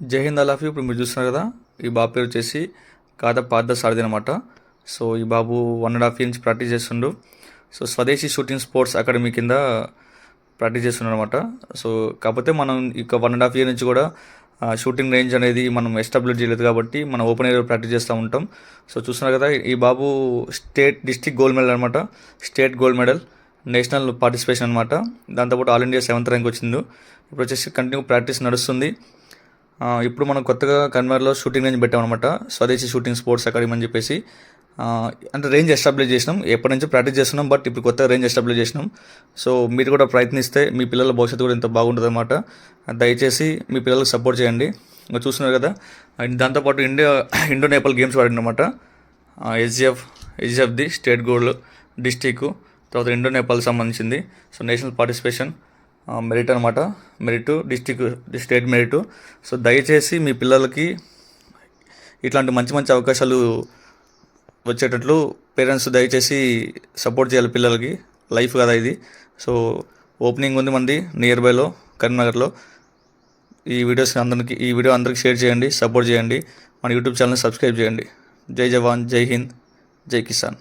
జై హింద్ అలాఫీ ఇప్పుడు మీరు చూస్తున్నారు కదా ఈ బాబు పేరు వచ్చేసి కాద పాద సారథి అనమాట సో ఈ బాబు వన్ అండ్ హాఫ్ ఇయర్ నుంచి ప్రాక్టీస్ చేస్తుండు. So Swadeshi shooting sports academy కింద ప్రాక్టీస్ చేస్తున్నాడు అనమాట సో కాకపోతే మనం ఇక వన్ అండ్ హాఫ్ ఇయర్ నుంచి కూడా షూటింగ్ రేంజ్ అనేది మనం ఎస్టాబ్లిష్ చేయలేదు కాబట్టి మనం ఓపెన్ ఏరియా ప్రాక్టీస్ చేస్తూ ఉంటాం. సో చూస్తున్నారు కదా ఈ బాబు స్టేట్ డిస్టిక్ గోల్డ్ మెడల్ అనమాట state gold medal national participation అనమాట దాంతోపాటు ఆల్ ఇండియా సెవెంత్ ర్యాంక్ వచ్చింది ఇప్పుడు వచ్చేసి కంటిన్యూ ప్రాక్టీస్ నడుస్తుంది. ఇప్పుడు మనం కొత్తగా కన్వర్లో షూటింగ్ రేంజ్ పెట్టామన్నమాట. స్వదేశీ షూటింగ్ స్పోర్ట్స్ అకాడమీ అని చెప్పేసి అంటే రేంజ్ ఎస్టాబ్లిష్ చేసినాం. ఎప్పటి నుంచి ప్రాక్టీస్ చేస్తున్నాం బట్ ఇప్పుడు కొత్తగా రేంజ్ ఎస్టాబ్లిష్ చేసినాం. సో మీరు కూడా ప్రయత్నిస్తే మీ పిల్లల భవిష్యత్తు కూడా ఇంత బాగుంటుంది అనమాట దయచేసి మీ పిల్లలకు సపోర్ట్ చేయండి. ఇంకా చూస్తున్నారు కదా అండ్ దాంతోపాటు India Indo Nepal games ఆడినమాట SGF the state gold district తర్వాత ఇండో నేపాల్ సంబంధించింది. సో నేషనల్ పార్టిసిపేషన్ మెరిట్ అనమాట merit district state merit so దయచేసి మీ పిల్లలకి ఇట్లాంటి మంచి మంచి అవకాశాలు వచ్చేటట్లు పేరెంట్స్ దయచేసి సపోర్ట్ చేయాలి పిల్లలకి. లైఫ్ కదా ఇది. సో ఓపెనింగ్ ఉంది మంది నియర్ బైలో కరీంనగర్లో. ఈ వీడియోస్ అందరికి ఈ వీడియో అందరికి షేర్ చేయండి సపోర్ట్ చేయండి. మన యూట్యూబ్ ఛానల్ సబ్స్క్రైబ్ చేయండి. జై జవాన్ జై హింద్ జై కిసాన్.